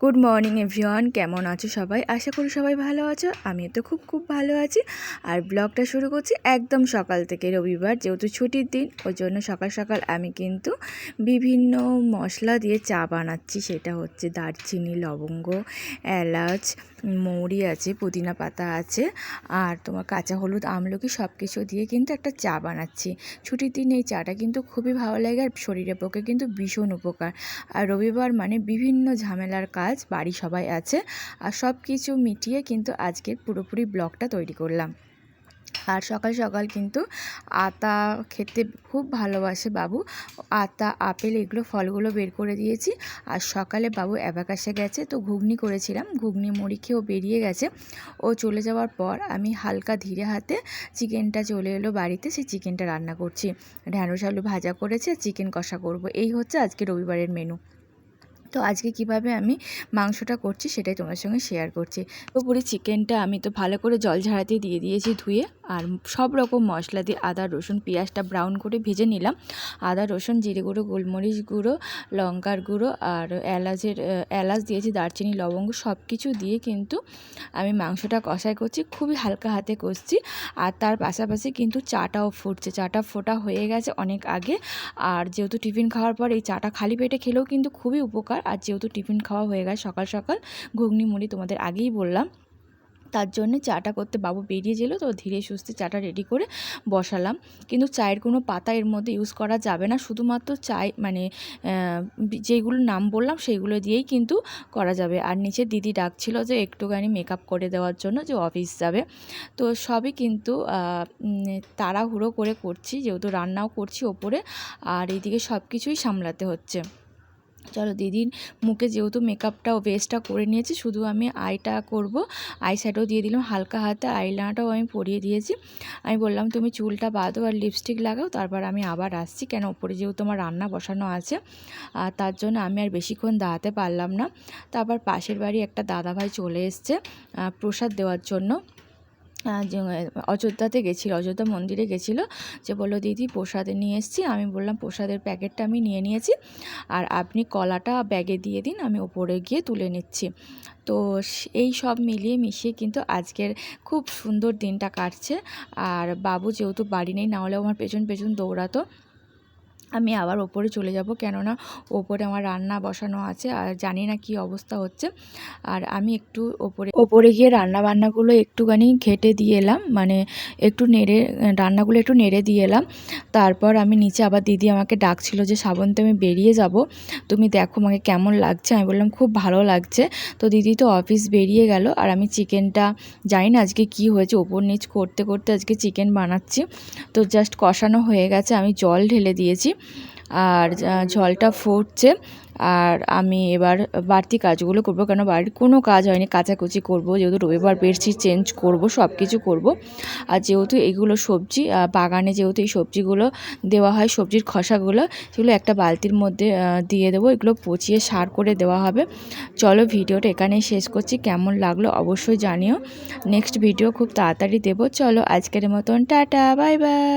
Good morning everyone কেমন আছো সবাই? আশা করি সবাই ভালো আছো। আমি তো খুব খুব ভালো আছি। আর ব্লগটা শুরু করছি একদম সকাল থেকে রবিবার, যেহেতু ছুটির দিন, ওই জন্য সকাল সকাল আমি কিন্তু বিভিন্ন মশলা দিয়ে চা বানাচ্ছি। সেটা হচ্ছে দারচিনি, লবঙ্গ, এলাচ, মৌরি আছে, পুদিনা পাতা আছে, আর তোমার কাঁচা হলুদ, আমলকি সব কিছু দিয়ে কিন্তু একটা চা বানাচ্ছি। ছুটির দিন এই চাটা কিন্তু খুবই ভালো লাগে আর শরীরের পক্ষে কিন্তু ভীষণ উপকার। আর রবিবার মানে বিভিন্ন ঝামেলার কাজ বাড়ি সবাই আছে আর সব কিছু মিটিয়ে কিন্তু আজকের পুরোপুরি ব্লগটা তৈরি করলাম। আর সকাল সকাল কিন্তু আতা খেতে খুব ভালোবাসে বাবু। আতা, আপেল এগুলো ফলগুলো বের করে দিয়েছি। আর সকালে বাবু অ্যাবাকাশে গেছে তো ঘুগনি করেছিলাম। ঘুগনি মুড়ি খেয়েও বেরিয়ে গেছে। ও চলে যাওয়ার পর আমি হালকা ধীরে হাতে চিকেনটা চলে এলো বাড়িতে। সেই চিকেনটা রান্না করছি। ঢ্যাঁড়স আলু ভাজা করেছে, চিকেন কষা করব। এই হচ্ছে আজকে রবিবারের মেনু তো আজকে কীভাবে আমি মাংসটা করছি সেটাই তোমার সঙ্গে শেয়ার করছি। পুরোপুরি চিকেনটা আমি তো ভালো করে জল ঝাড়াতে দিয়ে দিয়েছি ধুয়ে, আর সব রকম মশলা দিয়ে আদা, রসুন, পেঁয়াজটা ব্রাউন করে ভেজে নিলাম। আদা, রসুন, জিরে গুঁড়ো, গোলমরিচ গুঁড়ো, লঙ্কার গুঁড়ো, আর এলাচের এলাচ দিয়েছি, দারচিনি, লবঙ্গ সব কিছু দিয়ে কিন্তু আমি মাংসটা কষাই করছি, খুবই হালকা হাতে কষছি। আর তার পাশাপাশি কিন্তু চাটাও ফুটছে, চাটা ফোটা হয়ে গেছে অনেক আগে। আর যেহেতু টিফিন খাওয়ার পর এই চাটা খালি পেটে খেলেও কিন্তু খুবই উপকার। আর যেহেতু টিফিন খাওয়া হয়ে গেছে, সকাল সকাল ঘুগনি মুড়ি তোমাদের আগেই বললাম। তার জন্য চাটা করতে বাবু বেরিয়ে যেল তো ধীরে সুস্থে চাটা রেডি করে বসালাম। কিন্তু চায়ের কোনো পাতা এর মধ্যে ইউজ করা যাবে না, শুধুমাত্র চাই মানে যেগুলো নাম বললাম সেইগুলো দিয়েই কিন্তু করা যাবে। আর নিচে দিদি ডাকছিল যে একটুখানি মেকআপ করে দেওয়ার জন্য যে অফিস যাবে। তো সবই কিন্তু তাড়াহুড়ো করে করছি, যেহেতু রান্নাও করছি ওপরে, আর এইদিকে সব কিছুই সামলাতে হচ্ছে। চলো দিদির মুখে যেহেতু মেকআপটা বেসটা করে নিয়েছি, শুধু আমি আইটা করব। আই শ্যাডো দিয়ে দিলাম, হালকা হাতে আইলানাটাও আমি পরিয়ে দিয়েছি। আমি বললাম, তুমি চুলটা বাঁধো আর লিপস্টিক লাগাও, তারপর আমি আবার আসছি। কেন? ওপরে যেহেতু আমার রান্না বসানো আছে আর তার জন্য আমি আর বেশিক্ষণ দাঁড়াতে পারলাম না। তারপর পাশের বাড়ি একটা দাদাভাই চলে এসছে প্রসাদ দেওয়ার জন্য। অযোধ্যাতে গেছিল, অযোধ্যা মন্দিরে গেছিল, যে বলল, দিদি, প্রসাদ নিয়ে এসেছি। আমি বললাম, প্রসাদের প্যাকেটটা আমি নিয়ে নিয়েছি। আর আপনি কলাটা ব্যাগে দিয়ে দিন, আমি ওপরে গিয়ে তুলে নিচ্ছি। তো এই সব মিলিয়ে মিশিয়ে কিন্তু আজকের খুব সুন্দর দিনটা কাটছে। আর বাবু যেহেতু বাড়ি নেই নাহলে আমার পেছন পেছন দৌড়াতো। আমি আবার ওপরে চলে যাব কেননা ওপরে আমার রান্না বসানো আছে আর জানি না কি অবস্থা হচ্ছে। আর আমি একটু ওপরে ওপরে গিয়ে রান্না বান্নাগুলো একটুখানি ঘেটে দিয়ে এলাম মানে একটু নেড়ে, রান্নাগুলো একটু নেড়ে দিয়ে এলাম। তারপর আমি নিচে আবার দিদি আমাকে ডাকছিল যে শ্রাবন্তে আমি বেরিয়ে যাব। তুমি দেখো আমাকে কেমন লাগছে? আমি বললাম, খুব ভালো লাগছে। তো দিদি তো অফিস বেরিয়ে গেল আর আমি চিকেনটা, জানি না আজকে কি হয়েছে, ওপর নিচ করতে করতে আজকে চিকেন বানাচ্ছি। তো জাস্ট কষানো হয়ে গেছে, আমি জল ঢেলে দিয়েছি। আর জলটা ফুটছে। আর আমি এবার বাড়তি কাজগুলো করব, কেন বাড়ির কোনো কাজ হয়নি, কাচাকুচি করব, যেহেতু রবিবার বেডশিট চেঞ্জ করব সব কিছু করব। আর যেহেতু এগুলো সবজি বাগানে যেহেতু এই সবজিগুলো দেওয়া হয়, সবজির খসাগুলো, সেগুলো একটা বালতির মধ্যে দিয়ে দেবো, এগুলো পচিয়ে সার করে দেওয়া হবে। চলো ভিডিওটা এখানেই শেষ করছি, কেমন লাগল অবশ্যই জানিও। নেক্সট ভিডিও খুব তাড়াতাড়ি দেবো, চলো আজকের মতন, টাটা, বাই বাই।